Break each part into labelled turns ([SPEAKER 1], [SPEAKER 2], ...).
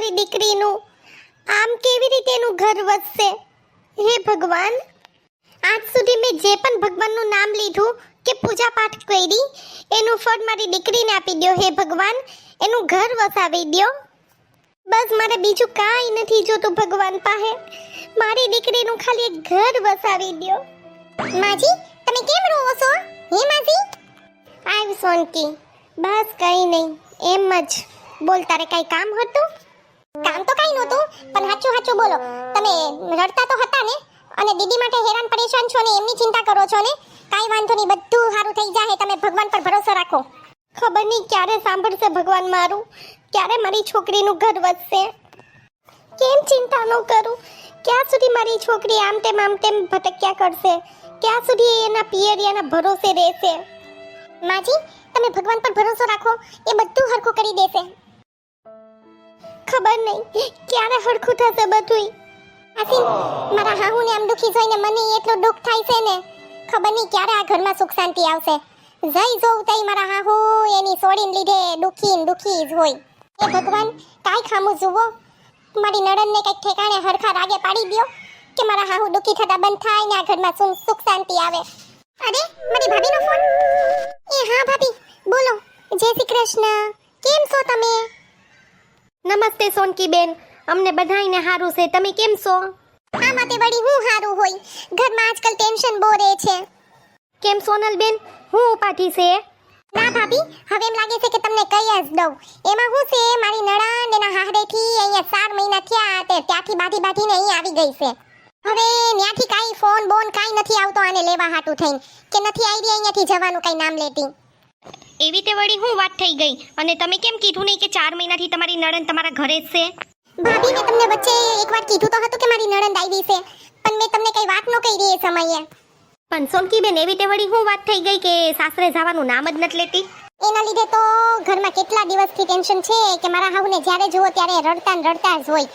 [SPEAKER 1] મારી દીકરીનું? આમ કેવી રીતે એનું ઘર વધશે? હે ભગવાન, આજ સુધી મેં જે પણ ભગવાનનું નામ લીધું કે પૂજા પાઠ કરી, એનું ફળ મારી દીકરીને આપી દો હે ભગવાન, એનું ઘર વસાવી દો બસ મારે બીજું કાંઈ નથી જોતું ભગવાન પાસે. મારી દીકરીનું ખાલી એક ઘર વસાવી દો માજી, તમે કેમ રોવો છો? હે માજી? આઈ સોનકી બસ કંઈ નહીં, એમ જ. બોલ, તારે કંઈ કામ હતું? કામ તો કઈ નહોતું, પણ હાચું હાચું બોલો. તમે રડતા તો હતા ને? અને દીદી માટે હેરાન પરેશાન છો ને, એમની ચિંતા કરો છો ને? કાઈ વાંધો નહીં, બધું સારું થઈ જાય તમે ભગવાન પર ભરોસો રાખો. ખબર નહીં ક્યારે સાંભળશે ભગવાન મારું? ક્યારે મારી છોકરીનું ઘર વધશે? કેમ ચિંતા ન કરું? ક્યાં સુધી મારી છોકરી આમ તેમ આમ તેમ ભટક્યા કરશે? ક્યાં સુધી એના પિયરિયાના ભરોસે રહેશે? માજી, તમે ભગવાન પર ભરોસો રાખો, એ બધું હરખું કરી દેશે. ખબર નહીં. ક્યારે હરખું થશે બધુંય? આસિન મારા હાહુને આમ દુખી જોઈને મને એટલું દુઃખ થાય છે ને, ખબર નહીં ક્યારે આ ઘરમાં સુખ શાંતિ આવશે. જઈ જોઉં તઈ મારા હાહુ, એની સોડીને લીધે દુખી દુખી જ હોય. એ ભગવાન, કાંઈ ખામું જુઓ? મારી નડનને કંઈક ઠેકાણે હરખા રાગે પાડી દ્યો કે મારા હાહુ દુખી થતા બંધ થાય ને આ ઘરમાં સુખ શાંતિ આવે. અરે, મારી ભાભીનો ફોન એ હા ભાભી, બોલો. જય શ્રી કૃષ્ણ. કેમ છો તમે? નમસ્તે સોનકી બેન અમને બધાયને હારું છે. તમે કેમ છો? આ માટે વળી હું હારું હોય. ઘરમાં આજકાલ ટેન્શન બહુ રહે છે. કેમ સોનલ બેન હું ઉપાધી છે. ના ભાભી હવે એમ લાગે છે કે તમને કહી જ દઉં. એમાં હું છે મારી નણંદ એના હાહરેથી અહીંયા ચાર મહિના થયા તે ત્યાંથી બાધી બાધીને અહીં આવી ગઈ છે. હવે ત્યાંથી કાંઈ ફોન બોન કાંઈ નથી આવતો આને લેવા હાટું થઈને. કે નથી આવી અહીંયાથી જવાનું કાંઈ નામ લેતી.
[SPEAKER 2] એવી તે વળી હું વાત થઈ ગઈ? અને તમે કેમ કીધું નહીં કે ચાર મહિનાથી તમારી નણંદ તમારા ઘરે જ છે?
[SPEAKER 1] ભાભીને તમને વચ્ચે એકવાર કીધું તો હતું કે મારી નણંદ આવી છે પણ મેં તમને કઈ વાત ન કરી એ સમયે.
[SPEAKER 2] પણ સોનકી બેન એવી તે વળી હું વાત થઈ ગઈ કે સાસરે જવાનું નામ જ નથી લેતી?
[SPEAKER 1] એના લીધે તો ઘરમાં કેટલા દિવસથી ટેન્શન છે કે મારા હાહુને જ્યારે જુઓ ત્યારે રડતા ને રડતા જ હોય.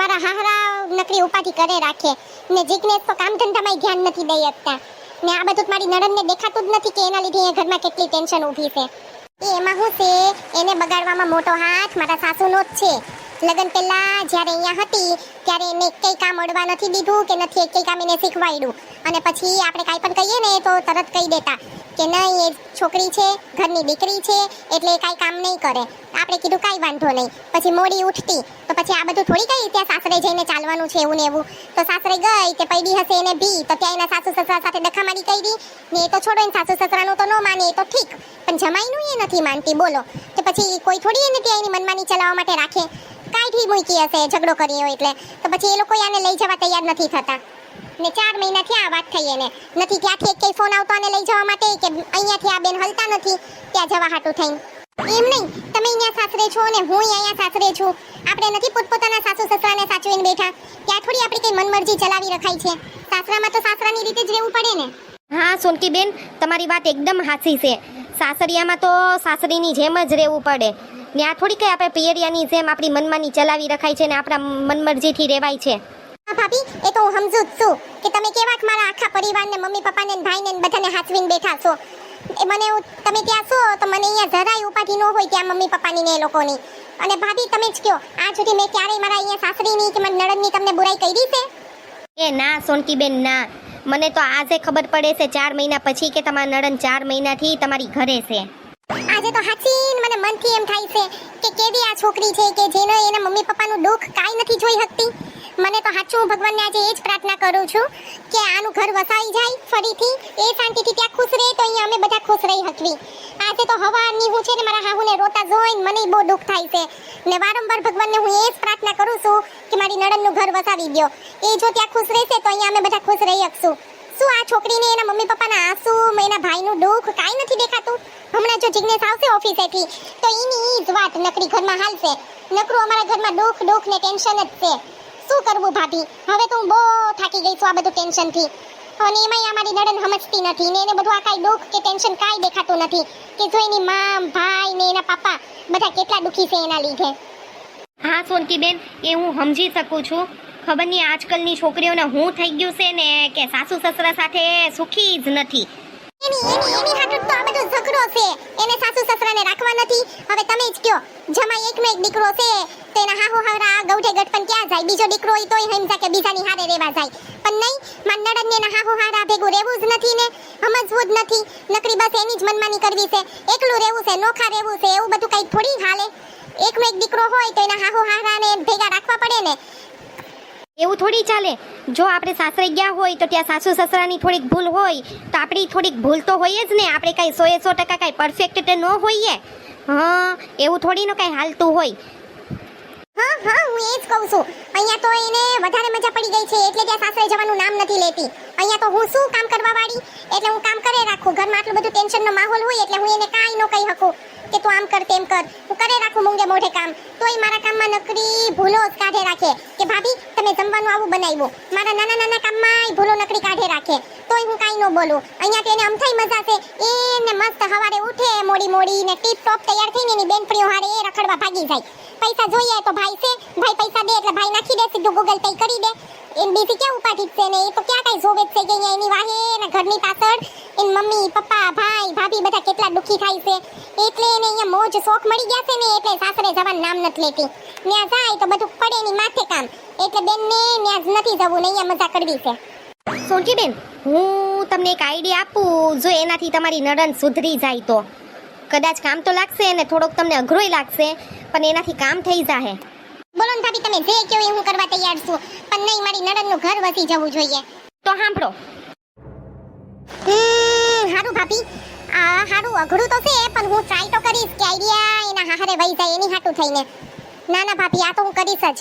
[SPEAKER 1] મારા હાહરા નકરી ઉપાધિ કરે રાખે. ને જીગ્નેશ તો કામ ધંધામાં ધ્યાન નથી દઈ શકતા. ને આ બધું મારી નણંદને દેખાતું જ નથી કે એના લીધે એ ઘરમાં કેટલી ટેન્શન ઊભી છે. એ એમાં શું છે, એને બગાડવામાં મોટો હાથ મારા સાસુનો જ છે. લગ્ન પહેલા જ્યારે અહીંયા હતી, ત્યારે એને કઈ કામ અડવા નથી દીધું કે નથી એક કામ એને શીખવાડ્યું. અને પછી આપણે કાંઈ પણ કહીએ ને તો તરત કહી દેતા. કે નહીં, એ છોકરી છે, ઘરની દીકરી છે, એટલે એ કાંઈ કામ નહીં કરે. આપણે કીધું કાંઈ વાંધો નહીં. પછી મોડી ઉઠતી, તો પછી આ બધું થોડી ગઈ ત્યાં સાસરે જઈને ચાલવાનું છે એવું ને એવું. તો સાસરે ગઈ તે પૈડી હશે એને ભી તો ત્યાં એના સાસુ સસરા સાથે ડખામારી કરી. ને એ તો છોડો એને સાસુ સસરાનું તો ન માને, એ તો ઠીક. પણ જમાઈનું એ નથી માનતી, બોલો. તો પછી કોઈ થોડી એને ત્યાં એની મનમાની ચલાવવા માટે રાખે. કાંઈથી મૂકી હશે, ઝઘડો કર્યો એટલે. તો પછી એ લોકો આને લઈ જવા તૈયાર નથી થતા. ને ચાર મહિનાથી આ વાત થઈ એને. નથી ત્યાંથી એક કઈ ફોન આવતો અને લઈ જવા માટે કે અહીંયાથી આ બેન હલતા નથી, ત્યાં જવા હાટું થઈને. એમ નહીં, તમે અહીંયા સાસરે છો ને હું અહીંયા સાસરે છું. આપણે નથી પોતપોતાના સાસુ સસરાને સાચવીને બેઠા. ત્યાં થોડી આપણી કઈ મનમરજી ચલાવી રખાય છે. સાસરામાં તો સાસરાની રીતે જ રહેવું પડે ને.
[SPEAKER 2] હા, સોનકી બેન, તમારી વાત એકદમ હાસી છે. સાસરિયામાં તો સાસરીની જેમ જ રહેવું પડે. આ થોડી કઈ આપણે પિયરિયાની જેમ આપણી મનમાની ચલાવી રખાય છે ને આપણા મનમરજીથી રહેવાય છે.
[SPEAKER 1] ભાભી એ તો હું સમજુ જ છું કે તમે કેવાક મારા આખા પરિવારને મમ્મી પપ્પાને ને ભાઈને બધાને હાચવીને બેઠા છો. એ મને તમે ત્યાં છો તો મને અહીંયા જરાય ઉપાધિ ન હોય ત્યાં મમ્મી પપ્પાની ને એ લોકોની. અને ભાભી તમે જ કયો આ સુધી મેં ક્યારેય મારા અહીંયા સાસરીની કે મારા નણંદની તમને બુરાઈ કરી છે?
[SPEAKER 2] એ ના સોનકીબેન ના. મને તો આજે ખબર પડે છે ચાર મહિના પછી કે તમારા નણંદ ચાર મહિનાથી તમારી ઘરે છે.
[SPEAKER 1] આજે તો હાચીન મને મનથી એમ થાય છે કે કેવી આ છોકરી છે કે જેનો એના મમ્મી પપ્પાનું દુઃખ કાંઈ નથી જોઈ શકતી? મને તો સાચું ભગવાનને આજે એ જ પ્રાર્થના કરું છું કે આનું ઘર વસાઈ જાય ફરીથી. એ શાંતિથી ત્યાં ખુશ રહે તો અહીંયા અમે બધા ખુશ રહી શકવી આજે તો હવાની હું છે ને મારા હાહુને રોતા જોઈને મને બહુ દુઃખ થાય છે. ને વારંવાર ભગવાનને હું એ જ પ્રાર્થના કરું છું કે મારી નણંદનું ઘર વસાવી દો એ જો ત્યાં ખુશ રહેશે તો અહીંયા અમે બધા ખુશ રહી શકશું શું આ છોકરીને એના મમ્મી પપ્પાના આંસુ, એના ભાઈનું દુઃખ કાંઈ નથી દેખાતું? હમણાં જો જિજ્ઞેસ આવશે ઓફિસેથી, તો એની ઈ જ વાત નકરી ઘરમાં હાલશે. નકરું અમારા ઘરમાં દુઃખ દુઃખ ને ટેન્શન જ છે. શું કરવું ભાભી? હવે તો હું બહુ થાકી ગઈ છું આ બધું ટેન્શનથી. અને એમાંય અમારી નડન સમજતી નથી ને એને બધું આ કાંઈ દુઃખ કે ટેન્શન કાંઈ દેખાતું નથી કે જો એની માં ભાઈ ને એના પાપા બધા કેટલા દુઃખી છે એના લીધે.
[SPEAKER 2] હા સોનકી બેન એ હું સમજી શકું છું. ખબર નહીં, આજકાલની છોકરીઓને હું થઈ ગયું છે ને કે સાસુ સસરા સાથે સુખી જ નથી.
[SPEAKER 1] એની એની એની હાટુ તો આ બધો ઝઘડો છે. એને સાસુ સસરાને રાખવા નથી. હવે તમે જ કયો, જમાઈ એકનો એક દીકરો છે તેના હાહુ હાવરા ગૌઠે ગઠપણ ક્યાં જાય? બીજો દીકરો હોય તોય હમજા કે બીજાની હારે રહેવા જાય. પણ નહીં, માર નડદ ને એના હાહુ હારા ભેગું રહેવું જ નથી ને, સમજવું જ નથી. નકરી બસ એની જ મનમાની કરવી છે. એકલું રહેવું છે, નોખા રહેવું છે, એવું બધું કઈ થોડી હાલે. એકનો એક દીકરો હોય તો એના હાહુ હારાને ભેગા રાખવા પડે ને.
[SPEAKER 2] એવું થોડી ચાલે. જો આપણે સાસરે ગયા હોય તો ત્યાં સાસુ સસરાની થોડીક ભૂલ હોય, તો આપણી થોડીક ભૂલ તો હોય જ ને. આપણે કાંઈ સોએ સો ટકા કાંઈ પરફેક્ટ ન હોઈએ. હા, એવું થોડી ન કાંઈ હાલતું હોય.
[SPEAKER 1] હા હા, હું એ જ કહું છું. અહીંયા તો એને વધારે મજા પડી ગઈ છે, એટલે ત્યાં સાસરે જવાનું નામ નથી લેતી. અહીંયા તો હું શું કામ કરવા વાળી એટલે હું કામ કરે રાખું. ઘરમાં આટલું બધું ટેન્શનનો માહોલ હોય, એટલે હું એને કાંઈ ન કહી શકું. કે તું આમ કર તેમ કર. હું કરે રાખું મૂંગે મોઢે કામ? તોય મારા કામમાં નકરી ભૂલો કાઢે રાખે. કે ભાભી, તમે જમવાનું આવું બનાવ્યું. મારા નાના નાના કામમાં ભૂલો નકરી કાઢે રાખે. તોય હું કાંઈ ન બોલું. અહીંયા તેને અમથાઈ મજા છે. એને મસ્ત હવારે ઉઠે, મોડી મોડી ને ટીપ ટોપ તૈયાર થઈને એની બેનપણીઓ હારે એ રખડવા ભાગી જાય. પૈસા જોઈએ તો ભાઈ છે. ભાઈ પૈસા દે એટલે ભાઈ નાખી દે, સીધું ગૂગલ પે કરી દે. એમ બીજી ક્યાં ઉપાધિ છે ને? એ તો ક્યાં કઈ જોવે છે કે અહીંયા એની વાહે ને ઘરની પાછળ એની મમ્મી, પપ્પા, ભાઈ, ભાભી બધા કેટલા દુખી થાય છે. એટલે એને અહીંયા મોજ, શોખ મળી ગયા છે ને, એટલે સાસરે જવાનું નામ નથી લેતી. ત્યાં જાય તો બધું પડે એની માથે કામ. એટલે બેનને ત્યાં જ નથી જવું ને અહીંયા મજા કરવી છે.
[SPEAKER 2] સોનકીબેન હું તમને એક આઈડિયા આપું. જો એનાથી તમારી નડન સુધરી જાય તો. કદાચ કામ તો લાગશે અને થોડોક તમને અઘરોય લાગશે, પણ એનાથી કામ થઈ જાહે.
[SPEAKER 1] બોલો ને ભાભી તમે જે કહો એ હું કરવા તૈયાર છું. પણ નહીં મારી નણંદનું ઘર વસી જવું જોઈએ.
[SPEAKER 2] તો સાંભળો.
[SPEAKER 1] હમ, હારું ભાભી. આ હારું અઘરું તો છે પણ હું ટ્રાય તો કરીશ કે આઈડિયા એના હારે વહી જાય એની હાટું થઈને. ના ના ભાભી આ તો હું કરીશ જ.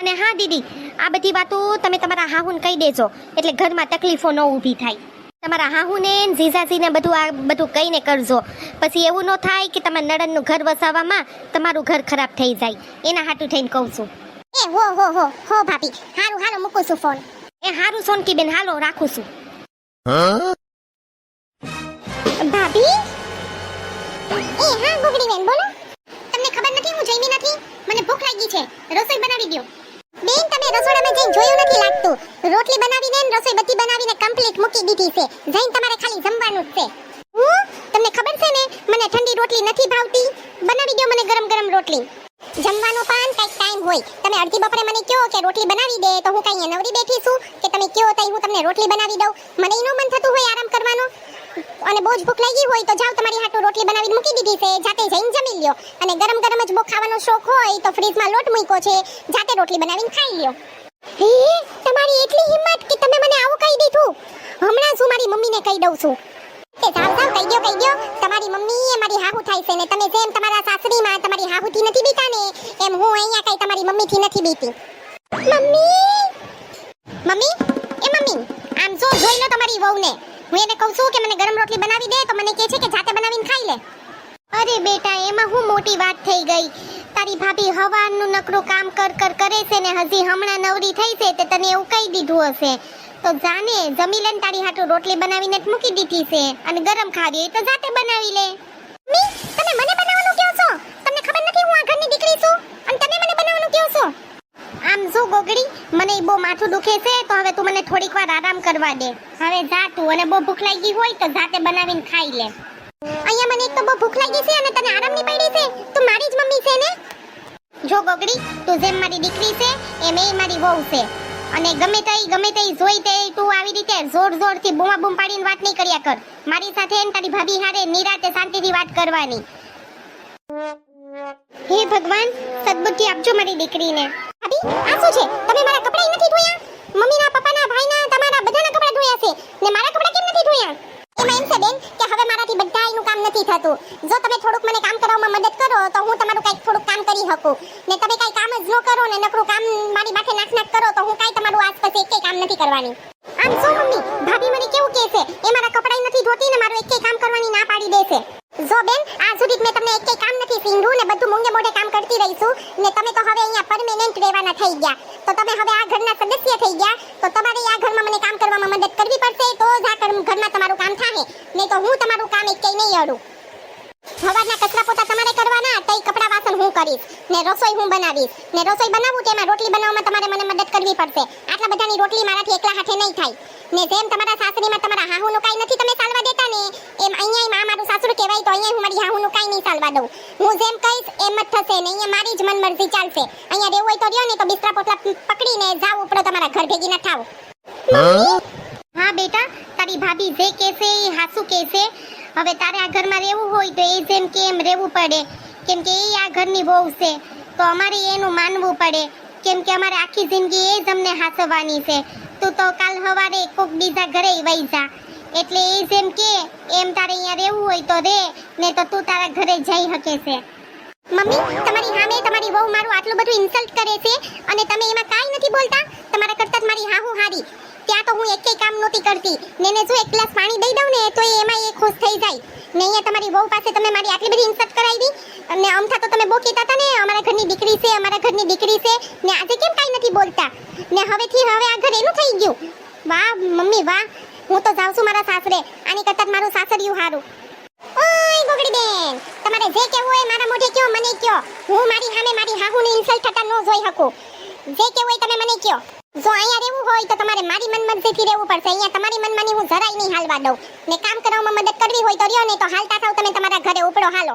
[SPEAKER 2] અને હા દીદી આ બધી વાતો તમે તમારા હાહુન કહી દેજો. એટલે ઘરમાં તકલીફો ન ઊભી થાય. તમારા હાહુને ને જીજાજીને બધું આ બધું કહીને કરજો. પછી એવું ન થાય કે તમારા નડનનું ઘર વસાવવામાં તમારું ઘર ખરાબ થઈ જાય. એના હાટું થઈને કહું છું.
[SPEAKER 1] એ હો હો હો હો ભાભી. હારું હારું મૂકું છું ફોન
[SPEAKER 2] એ હારું સોનકીબેન હાલો રાખું છું.
[SPEAKER 1] ભાભી? એ હા ગુગડી બેન બોલો. તમને ખબર નથી હું જઈમી નથી? મને ભૂખ લાગી છે. રસોઈ બનાવી દો બેન, તમે રસોડામાં જઈને જોયું નથી લાગતું. રોટલી બનાવીને ને રસોઈ બધી બનાવીને કમ્પ્લીટ મૂકી દીધી છે. જઈને તમારે ખાલી જમવાનું જ છે. હું? તમને ખબર છે ને, મને ઠંડી રોટલી નથી ભાવતી. બનાવી દો મને ગરમ ગરમ રોટલી. જમવાનો પણ કંઈક ટાઈમ હોય. તમે અડધી બપોરે મને કહો કે રોટલી બનાવી દે, તો હું કઈ નવરી બેઠી છું કે તમે કહો તો હું તમને રોટલી બનાવી દઉં. મને એનું મન થતું હોય આરામ કરવાનો. અને બહુ જ ભૂખ લાગી હોય તો જાવ તમારી હાટુ રોટલી બનાવીને મૂકી દીધી છે. જાતે જઈને જમી લ્યો. અને ગરમ ગરમ જ બહુ ખાવાનો શોખ હોય તો ફ્રીજમાં લોટ મૂક્યો છે. જાતે રોટલી બનાવીને ખાઈ લ્યો. હે? તમારી એટલી હિંમત કે તમે મને આવું કહી દીધું? હમણાં શું મારી મમ્મીને કહી દઉં છું. એ જાવ જાવ કહી ગયો કહી ગયો તમારી મમ્મી મારી હાહુ થાય છે ને તમે જેમ તમારા સાસરીમાં તમારી હાહુથી નથી બીતા ને એમ હું અહીંયા કઈ તમારી મમ્મીથી નથી બીતી. મમ્મી! કહું છું કે મને ગરમ રોટલી બનાવી દે તો મને કહે છે કે જાતે બનાવીને ખાઈ લે. અરે બેટા, એમાં હું મોટી વાત થઈ ગઈ. તારી ભાભી હવાનું નકરું કામ કર કર કરે છે ને હજી હમણાં નવરી થઈ છે તે તને એવું કહી દીધું હશે. તો જાને, જમી લેને તારી હાટુ રોટલી બનાવીને જ મૂકી દીધી છે અને ગરમ ખાવી હોય તો જાતે બનાવી લે. મી, તમે મને બનાવવાનું કહો છો? તમને ખબર નથી હું આ ઘરની દીકરી છું? અને તમે મને બનાવવાનું કહો છો? જો ગોગડી, મને બહુ માથું દુખે છે, તો હવે તું મને થોડીક વાર આરામ કરવા દે. હવે જા તું, અને બહુ ભૂખ લાગી હોય તો જાતે બનાવીને ખાઈ લે. અહીંયા મને એક તો બહુ ભૂખ લાગી છે અને તને આરામની પડી છે? તું મારી જ મમ્મી છે ને? જો ગોગડી, તું જેમ મારી દીકરી છે, એમ એ મારી વહુ છે. અને ગમે તઈ ગમે તઈ જોઈ તે તું આવી રીતે જોર જોરથી બૂમા બૂમ પાડીને વાત નહીં કર્યા કર. મારી સાથે એમ તારી ભાભી હારે નિરાતે શાંતિથી વાત કરવાની. હે ભગવાન, સદબુદ્ધિ આપજો મારી દીકરીને. ભાભી, આ શું છે? તમે મારા કપડાં નથી ધોયા? મમ્મીના, પપ્પાના, ભાઈના, તમારા બધાના કપડાં ધોયા છે. ને મારા કપડાં કેમ નથી ધોયા? એમાં એમ છે બેન, કે હવે મારાથી બધાયનું કામ નથી થતું. જો તમે થોડુંક મને કામ કરવામાં મદદ કરો, તો હું તમારું કંઈક થોડુંક કામ કરી શકું. ને તમે કંઈ કામ જ ન કરો ને નકરું કામ મારી માથે નાખ નાખ કરો, તો હું કાંઈ તમારું આસપાસ એકેય કામ નથી કરવાની. આમ શું મમ્મી? ભાભી મને કેવું કહે છે? એ મારા કપડાં નથી ધોતી ને મારું એકેય કામ કરવાની ના પાડી દે છે. જો બેન, આ સુધી મેં તમને એક કામ નથી સીંધું ને બધું મૂંગે મોઢે કામ કરતી રહીશું. ને તમે તો હવે અહીંયા પરમેનન્ટ રહેવાના થઈ ગયા. તો તમે હવે આ ઘરના સદસ્ય થઈ ગયા તો તમારે આ ઘરમાં મને કામ કરવામાં મદદ કરવી પડશે તો જ આ ઘર- ઘરમાં તમારું કામ થાય નહીં તો હું તમારું કામ એકેય નહીં અડું સવારના કચરા પોતા તમારે કરવાના તઈ કપડા વાસણ હું કરીશ ને રસોઈ હું બનાવીશ. ને રસોઈ બનાવું તો એમાં રોટલી બનાવવામાં તમારે મને મદદ કરવી પડશે. આટલા બધાની રોટલી મારાથી એકલા હાથે નહીં થાય. ને જેમ તમારા સાસરીમાં તમારા હાહુનું કાંઈ નથી તમે ચાલવા દેતા ને એમ અહીંયા માં મારું સાસરું કહેવાય તો અહીંયા હું મારી હાહુનું કાંઈ નહીં ચાલવા દઉં. હું જેમ કહીશ એમ જ થશે ને અહીંયા મારી જ મનમરજી ચાલશે. અહીંયા રહેવું હોય તો રહ્યો ને તો બિસ્તરા પોટલા પકડીને જાવ ઉપડો તમારા ઘર ભેગી ના થાવ
[SPEAKER 3] હા બેટા તારી ભાભી જે કહેશે એ હાસુ કહેશે. હવે તારે આ ઘરમાં રહેવું હોય તો એ જેમ કે એમ રહેવું પડે. કેમ કે એ આ ઘરની વહુ છે. તો અમારે એનું માનવું પડે. કેમ કે અમારે આખી જિંદગી એ જ અમને હાસવાની છે. તું તો કાલ સવારે કોક બીજા ઘરે વહી જા. એટલે એ જેમ કે, એમ તારે અહીંયા રહેવું હોય તો રે ને તો તું તારા ઘરે જઈ શકે છે.
[SPEAKER 1] મમ્મી, તમારી હામે તમારી વહુ મારું આટલું બધું ઇન્સલ્ટ કરે છે અને તમે એમાં કાંઈ નથી બોલતા? તમારા કરતાં મારી હાહુ હારી. ત્યાં તો હું એકેય કામ નહોતી કરતી. ને જો એક ગ્લાસ પાણી દઈ દઉં ને, તો એમાં એ ખુશ થઈ જાય. ને અહીંયા તમારી બહુ પાસે તમે મારી આટલી બધી ઇન્સલ્ટ કરાવી અને અમથા તો તમે બહુ કહેતા હતા ને, અમારા ઘરની દીકરી છે, અમારા ઘરની દીકરી છે. ને આજે કેમ કાંઈ નથી બોલતા? ને હવેથી હવે આ ઘર એનું થઈ ગયું. વાહ, મમ્મી, વાહ. હું તો જાઉં છું મારા સાસરે. આની કરતાં મારું સાસરિયું હારું. ઓય, ગોગડી બેન, તમારે જે કહેવું હોય મારા મોઢે કયો, મને કયો. હું મારી સામે મારી હાહુની ઇન્સલ્ટ થતા ન જોઈ શકું. જે કહેવું હોય તમે મને કયો. જો અહીંયા રહેવું હોય તો તમારે મારી મનમરજીથી રહેવું પડશે. અહીંયા તમારી મનમાની હું જરાય નહીં હાલવા દઉં. ને કામ કરવામાં મદદ કરવી હોય તો રહ્યો ને તો હાલતા થાવ તમે તમારા ઘરે ઉપડો, હાલો.